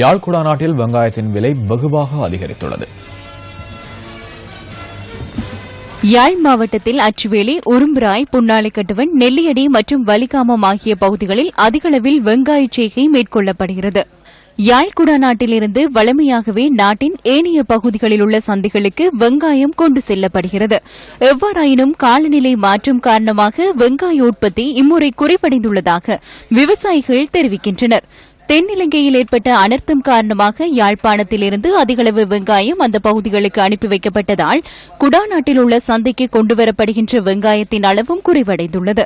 யாழ்குடா நாட்டில் வெங்காயத்தின் விலை வெகுவாக அதிகரித்துள்ளது. யாழ் மாவட்டத்தில் அச்சுவேலி உரும்பிராய் புன்னாலைக்கட்டுவன் நெல்லியடி மற்றும் வலிகாமம் ஆகிய பகுதிகளில் அதிகளவில் வெங்காயச் செய்கை மேற்கொள்ளப்படுகிறது. யாழ்குடா நாட்டிலிருந்து வளமையாகவே நாட்டின் ஏனைய பகுதிகளில் உள்ள சந்தைகளுக்கு வெங்காயம் கொண்டு செல்லப்படுகிறது. எவ்வாறாயினும் காலநிலை மாற்றம் காரணமாக வெங்காய உற்பத்தி இம்முறை குறைவடைந்துள்ளதாக விவசாயிகள் தெரிவிக்கின்றனர். தென்னிலங்கையில் ஏற்பட்ட அனர்த்தம் காரணமாக யாழ்ப்பாணத்திலிருந்து அதிகளவு வெங்காயம் அந்த பகுதிகளுக்கு அனுப்பி வைக்கப்பட்டதால் குடாநாட்டில் உள்ள சந்தைக்கு கொண்டுவரப்படுகின்ற வெங்காயத்தின் அளவும் குறைவடைந்துள்ளது.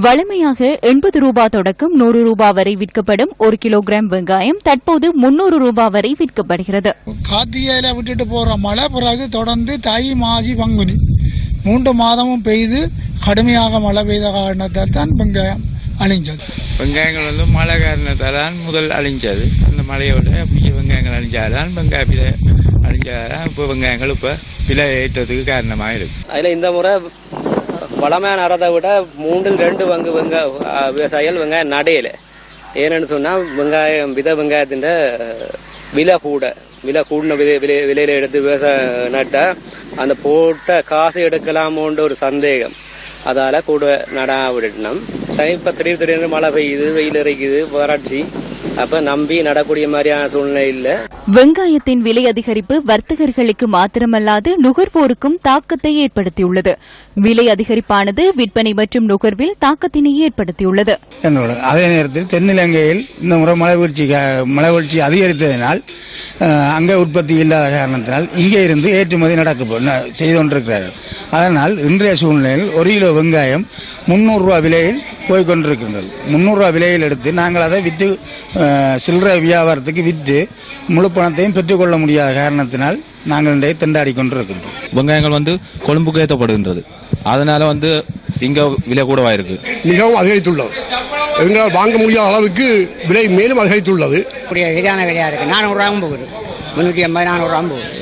வழமையாக எண்பது ரூபாய் தொடக்கம் நூறு ரூபாய் வரை விற்கப்படும் ஒரு கிலோகிராம் வெங்காயம் தற்போது முன்னூறு ரூபாய் வரை விற்கப்படுகிறது. காத்தியில விட்டுட்டு போற மழை பிறகு தொடர்ந்து தை மாசி பங்குனி மூன்று மாதமும் பெய்து கடுமையாக மழை பெய்த காரணத்தால் தான் வெங்காயம் அழிஞ்சது. வெங்காயங்கள் வந்து மழை காரணத்தால் தான் முதல் அழிஞ்சது. அந்த மழையோட அப்படியே வெங்காயங்கள் அழிஞ்சாதான் வெங்காய விலை அழிஞ்சாதான் இப்போ வெங்காயங்கள் இப்போ விலை ஏற்றத்துக்கு காரணமாக இருக்கு. அதில் இந்த முறை வளமையான அறதை விட மூன்றில் ரெண்டு பங்கு வெங்க அஹ், விவசாயிகள் வெங்காயம் நடையல. ஏன்னு சொன்னா வெங்காயம் வித வெங்காயத்தின் விலை கூட விலை கூடின விதை விலை விலையில எடுத்து விவசாயம் நட்டா அந்த போட்ட காசு எடுக்கலாமோன்ற ஒரு சந்தேகம். அதால கூட நடா விடணும் இப்ப திடீர் திடீர்னு மழை பெய்யுது வெயில் இறைக்குது வறட்சி. அப்ப நம்பி நடக்கூடிய மாதிரியான சூழ்நிலை இல்லை. வெங்காயத்தின் விலை அதிகரிப்பு வர்த்தகர்களுக்கு மாத்திரமல்லாது நுகர்வோருக்கும் தாக்கத்தை ஏற்படுத்தியுள்ளது. விலை அதிகரிப்பானது விற்பனை மற்றும் நுகர்வில் தாக்கத்தினை ஏற்படுத்தியுள்ளது. அதே நேரத்தில் தென்னிலங்கையில் இந்த முறை மழை வீழ்ச்சி மழை வீழ்ச்சி அதிகரித்ததினால் அங்கே உற்பத்தி இல்லாத காரணத்தினால் இங்கே இருந்து ஏற்றுமதி நடக்க செய்து கொண்டிருக்கிறார்கள். அதனால் இன்றைய சூழ்நிலையில் ஒரு கிலோ வெங்காயம் முன்னூறு ரூபாய் விலையில் போய்கொண்டிருக்கின்றது முன்னூறு ரூபாய் விலையில் எடுத்து நாங்கள் அதை விற்று சில்லறை வியாபாரத்துக்கு விற்று முழு பணத்தையும் பெற்றுக்கொள்ள முடியாத காரணத்தினால் நாங்கள் இன்றைய திண்டாடி கொண்டிருக்கின்றோம். வெங்காயங்கள் வந்து கொழும்புக்கு ஏற்றப்படுகின்றது. அதனால வந்து இங்க விலை கூடவா இருக்கு? மிகவும் அதிகரித்துள்ளது. எங்களால் வாங்க முடியாத அளவுக்கு விலை மேலும் அதிகரித்துள்ளது. சரியான விலையா இருக்கு. நானூறு ரூபாயும் போகுது. முன்னூற்றி ஐம்பது நானூறு ரூபாயும் போகுது.